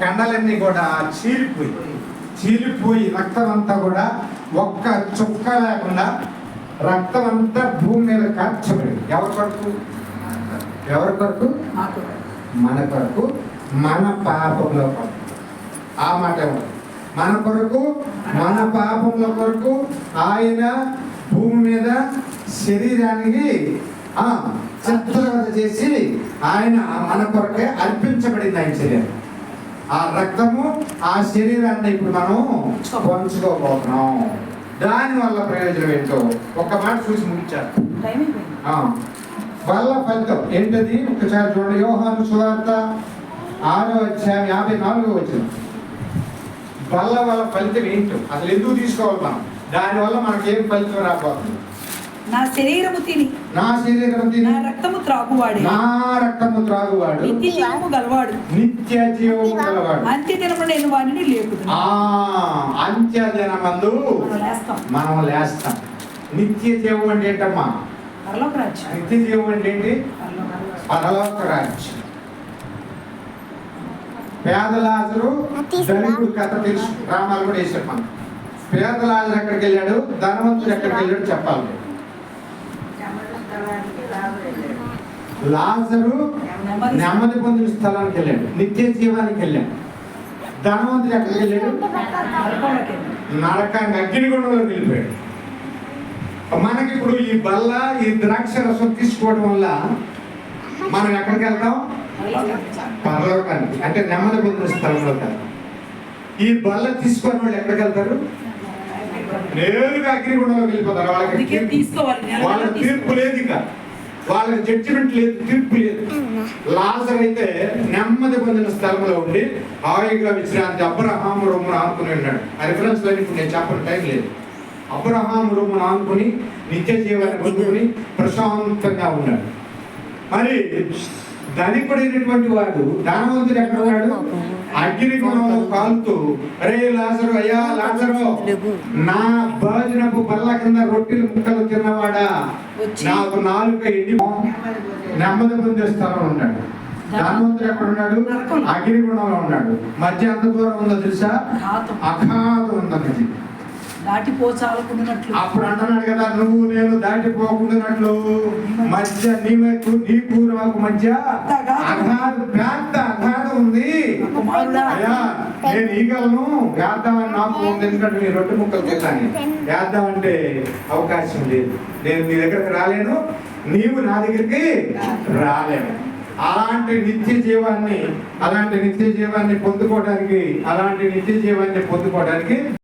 కండలన్నీ కూడా చీలిపోయి చీలిపోయి రక్తం అంతా కూడా ఒక్క చుక్క లేకుండా రక్తం అంతా భూమి మీద కార్చబడింది. ఎవరి కొరకు? ఎవరి కొరకు? మన కొరకు. మన పాపముల కొరకు. ఆ మాట మన కొరకు మన పాపముల కొరకు ఆయన భూమి మీద శరీరానికి ఆ చేసి ఆయన మన కొరకే అర్పించబడింది ఆయన శరీరం. ఆ రక్తము ఆ శరీరాన్ని ఇప్పుడు మనం పంచుకోబోతున్నాం. దాని వల్ల ప్రయోజనం ఏంటో ఒక్క మాట చూసి ముగించారు వల్ల ఫలితం ఏంటది? ఒకసారి చూడండి. యోహాను సువార్త ఆరో అధ్యాయం యాభై నాలుగో వచ్చిన వల్ల వల్ల ఫలితం ఏంటో అసలు ఎందుకు తీసుకోవాలి మనం? దానివల్ల మనకి ఏం ఫలితం రాబోతుంది? నా శరీరము తిని. నా శరీరం తిని. నా రక్తము త్రాగువాడే. నా రక్తము త్రాగువాడు. నిత్య జీవము గలవాడు. నిత్య జీవము గలవాడు. అంత్య దినము నేను వారిని లేపుతున్నా ఆ అంత్యదినమందు మనం లేస్తాం. మనం లేస్తాం. నిత్య జీవం అంటే ఏంటమ్మా? పరలోక రాజ్యం. నిత్య జీవం అంటే ఏంటి? పరలోక రాజ్యం. పేదలాజరు ధనికుడు కథ తెలుసు. రామాలు కూడా వేసాడు మనం పేదలాజరు ఎక్కడికి వెళ్ళాడు? ధనవంతుడు ఎక్కడికి వెళ్ళాడు చెప్పాలి. లాజరు నెమ్మది. పొందిన స్థలానికి వెళ్ళాడు. నిత్య జీవానికి వెళ్ళాడు. ధనవంతుడు ఎక్కడికి వెళ్ళాడు. నరకాన్ని అగ్నిగుండంలోకి వెళ్ళిపోయాడు. మనకి ఇప్పుడు ఈ బల్ల ఈ ద్రాక్ష రసం తీసుకోవడం వల్ల మనం ఎక్కడికి వెళ్తాం? పరలోకానికి. అంటే నెమ్మది పొందిన స్థలంలో ఈ బల్ల తీసుకొని వాళ్ళు ఎక్కడికి వెళ్తారు? నేరుగా అగ్నిగుండంలోకి వెళ్ళిపోతారు. వాళ్ళకి తీర్పు-. లేదు ఇక. వాళ్ళకి జడ్జిమెంట్ లేదు తీర్పు లేదు. లాజర్ అయితే నెమ్మది పొందిన స్థలంలో ఉండి హాయిగా విశ్రాంతి అబ్రహాం రొమ్మును ఆనుకుని ఉన్నాడు ఆ రిఫరెన్స్లో ఇప్పుడు నేను చెప్పిన టైం లేదు. అబ్రహాం రొమ్మును ఆనుకుని నిత్య జీవాన్ని పొందుకుని ప్రశాంతంగా ఉన్నాడు. మరి ధనికుడైనటువంటి వాడు ధనవంతుడు ఎక్కడ ఉన్నాడు? అగ్ని గుణంలో కాలుతూ అరే లాజరు అయ్యా లాజరు నా భోజనపు బల్ల కింద రొట్టెలు ముక్కలు తిన్నవాడా? నాకు నాలుక ఎండి నెమ్మది పొందే స్థలం ఉన్నాడు. ధనవంతుడు ఎక్కడ ఉన్నాడు? అగ్నిగుణంలో ఉన్నాడు. మధ్య ఎంత దూరం ఉందో తెలుసా? అఘాతం ఉందన్నది. దాటిపోచాలకున్నట్లు అప్పుడు అంటున్నాడు కదా నువ్వు నేను దాటిపోకుండానట్లు మధ్య నీకు నీకు నాకు మధ్య అగాధ. పెద్ద అగాధం ఉంది. అయ్యా నేను ఈగలను వేద్దామని నాకు ఉంది ఎందుకంటే నీ రొట్టె ముక్కలు తిన్నాను వేద్దామంటే అవకాశం లేదు. నేను నీ దగ్గరకు రాలేను నీవు నా దగ్గరికి రాలేను అలాంటి నిత్య జీవాన్ని అలాంటి నిత్య జీవాన్ని పొందుకోవడానికి అలాంటి నిత్య జీవాన్ని పొందుకోవడానికి